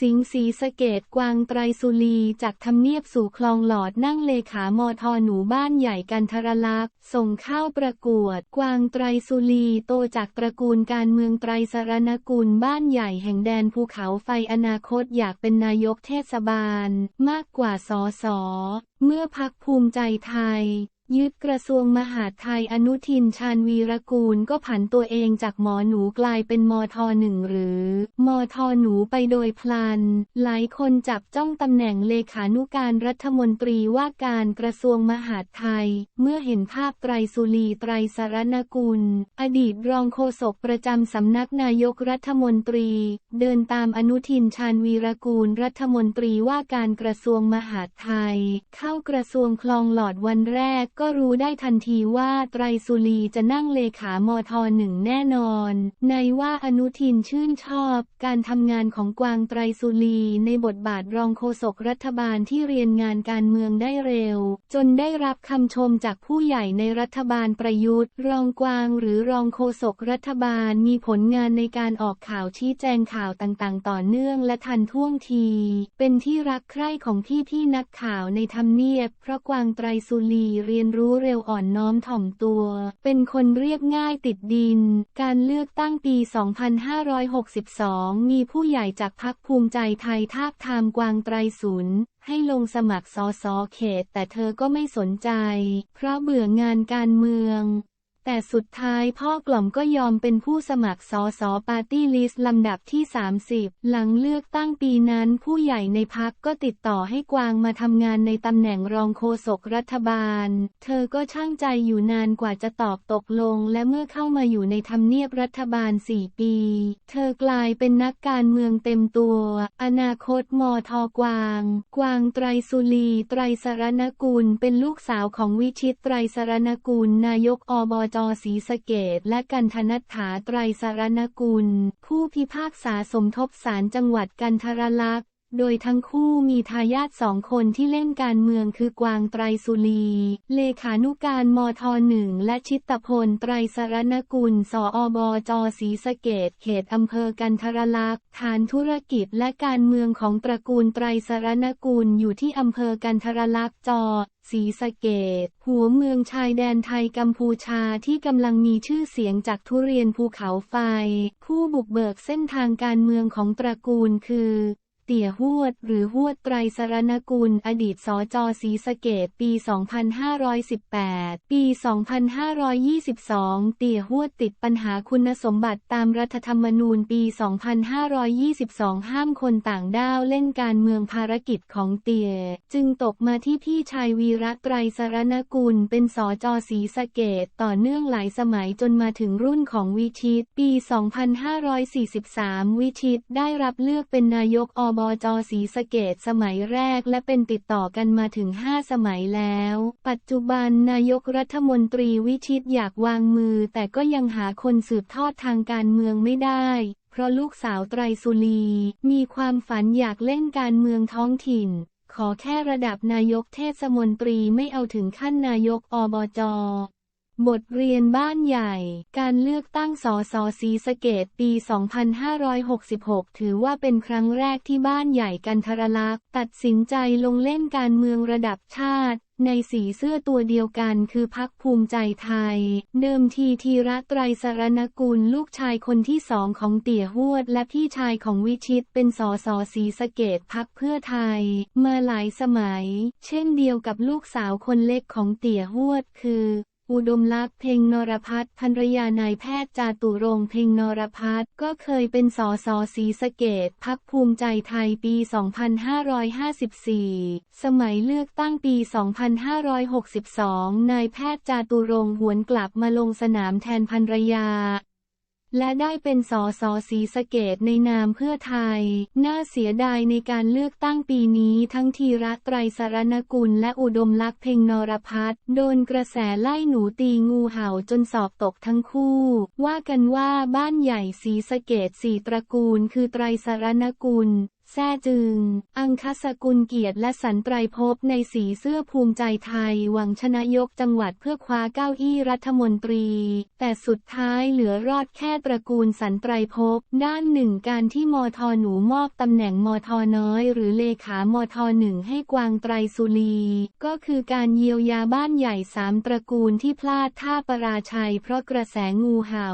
สิงห์ศรีสะเกดกวางไตรสุรีจากทำเนียบสู่คลองหลอดนั่งเลขามอทอหนูบ้านใหญ่กันทรลักษ์ส่งเข้าประกวด กวางไตรสุรีโตจากตระกูลการเมืองไตรสรณกุลบ้านใหญ่แห่งแดนภูเขาไฟอนาคตอยากเป็นนายกเทศบาล มากกว่าสอสอเมื่อพักภูมิใจไทย ยึดกระทรวงมหาดไทยอนุทินชาญวีรกูลก็ผันตัวเองจากหมอหนูกลายเป็นมอทอหนึ่งหรือมอทอหนูไปโดยพลัน หลายคนจับจ้องตำแหน่งเลขานุการรัฐมนตรีว่าการกระทรวงมหาดไทย เมื่อเห็นภาพไตรสุรีไตรสารณกุล อดีตรองโฆษกประจำสำนักนายกรัฐมนตรี เดินตามอนุทินชาญวีรกูลรัฐมนตรีว่าการกระทรวงมหาดไทย เข้ากระทรวงคลองหลอดวันแรกก็รู้ได้ทันทีว่าไตรสุรีจะนั่งเลขามทหนึ่งแน่นอน ในว่าอนุทินชื่นชอบการทำงานของกวางไตรสุรีในบทบาทรองโฆษกรัฐบาลที่เรียนงานการเมืองได้เร็ว จนได้รับคำชมจากผู้ใหญ่ในรัฐบาลประยุทธ์ รองกวางหรือรองโฆษกรัฐบาลมีผลงานในการออกข่าวชี้แจงข่าวต่างๆ ต่อเนื่องและทันท่วงที เป็นที่รักใคร่ของพี่ๆนักข่าวในทำเนียบ เพราะกวางไตรสุรีเรียนรู้เร็วอ่อนน้อมถ่อมตัว เป็นคนเรียบง่ายติดดิน การเลือกตั้งปี 2562 มีผู้ใหญ่จากพรรคภูมิใจไทยทาบทามกวางไตรศุนให้ลงสมัครสอสอเขต แต่เธอก็ไม่สนใจ เพราะเบื่องานการเมือง แต่สุดท้ายพ่อกล่อมก็ยอมเป็นผู้สมัครสอสอปาร์ตี้ลิสต์ลำดับที่ 30 หลังเลือกตั้งปีนั้นผู้ใหญ่ในพักก็ติดต่อให้กวางมาทำงานในตำแหน่งรองโฆษกรัฐบาล เธอก็ช่างใจอยู่นานกว่าจะตอบตกลง และเมื่อเข้ามาอยู่ในทำเนียบรัฐบาล 4 ปี เธอกลายเป็นนักการเมืองเต็มตัว อนาคตมอทอกวาง กวางไตรสุรี ไตรสรณกุลเป็นลูกสาวของวิชิตไตรสรณกุลนายกอบจศรีสะเกดและกันธนัฐฐาไตรสารณกุล ผู้พิพากษาสมทบศาลจังหวัดกันทรลักษ โดยทั้งคู่มีทายาทสองคนที่เล่นการเมืองคือกวางไตรสุรี เลขานุการมทหนึ่งและชิตพลไตรสรณกุล สอบจศรีสะเกดเขตอำเภอกันทรลักษ์ฐานธุรกิจและการเมืองของตระกูลไตรสรณกุลอยู่ที่อำเภอกันทรลักษ์จอศรีสะเกดหัวเมืองชายแดนไทยกัมพูชาที่กำลังมีชื่อเสียงจากทุเรียนภูเขาไฟ ผู้บุกเบิกเส้นทางการเมืองของตระกูลคือ เตี่ยหวด หรือหวดไตรสรณกุล อดีตสจศรีสะเกดปี 2518 ปี 2522 เตี่ยหวดติดปัญหาคุณสมบัติตามรัฐธรรมนูญปี 2522 ห้ามคนต่างด้าวเล่นการเมืองภารกิจของเตี่ย จึงตกมาที่พี่ชายวีระไตรสรณกุล เป็นสจศรีสะเกดต่อเนื่องหลายสมัยจนมาถึงรุ่นของวิชิต ปี 2543 วิชิตได้รับเลือกเป็นนายกอบจศรีสะเกดสมัยแรกและเป็นติดต่อกันมาถึง 5 สมัยแล้ว ปัจจุบันนายกรัฐมนตรีวิชิตอยากวางมือ แต่ก็ยังหาคนสืบทอดทางการเมืองไม่ได้เพราะลูกสาวไตรสุรี มีความฝันอยากเล่นการเมืองท้องถิ่น ขอแค่ระดับนายกเทศมนตรีไม่เอาถึงขั้นนายกอบจ บทเรียนบ้านใหญ่ การเลือกตั้งสสศรีสะเกดปี 2566 ถือว่าเป็นครั้งแรกที่บ้านใหญ่กันทรลักษ์ตัดสินใจลงเล่นการเมืองระดับชาติ ในสีเสื้อตัวเดียวกันคือพักภูมิใจไทย เดิมทีทีระไตรสรณกุลลูกชายคนที่สองของเตี่ยหวด และพี่ชายของวิชิตเป็นสสศรีสะเกดพักเพื่อไทย มาหลายสมัย เช่นเดียวกับลูกสาวคนเล็กของเตี่ยหวดคือ อุดมลักษ์เพ่งนรพัฒน์ภรรยานายแพทย์จาตุรงเพ่งนรพัฒน์ก็เคยเป็นสสศรีสะเกดพักภูมิใจไทยปี 2554 สมัยเลือกตั้งปี 2562 นายแพทย์จาตุรงหวนกลับมาลงสนามแทนภรรยา และได้เป็นสอสอสีสเกตในนามเพื่อไทย น่าเสียดายในการเลือกตั้งปีนี้ทั้งทีรัไตรสารณกุลและอุดมลักษ์เพ่งนรพัฒน์โดนกระแสไล่หนูตีงูเห่าจนสอบตกทั้งคู่ ว่ากันว่าบ้านใหญ่สีสเกตสี่ตระกูลคือไตรสารณกุล แซ่จึง อังคสกุลเกียรติและสันไตรภพในสีเสื้อภูมิใจไทยหวังชนะยกจังหวัดเพื่อคว้าเก้าอี้รัฐมนตรี แต่สุดท้ายเหลือรอดแค่ตระกูลสันไตรภพด้านหนึ่งการที่มทหนูมอบตำแหน่งมทน้อย หรือเลขามทหนึ่งให้กวางไตรสุรี ก็คือการเยียวยาบ้านใหญ่สามตระกูลที่พลาดท่าประราชัยเพราะกระแสงูเห่า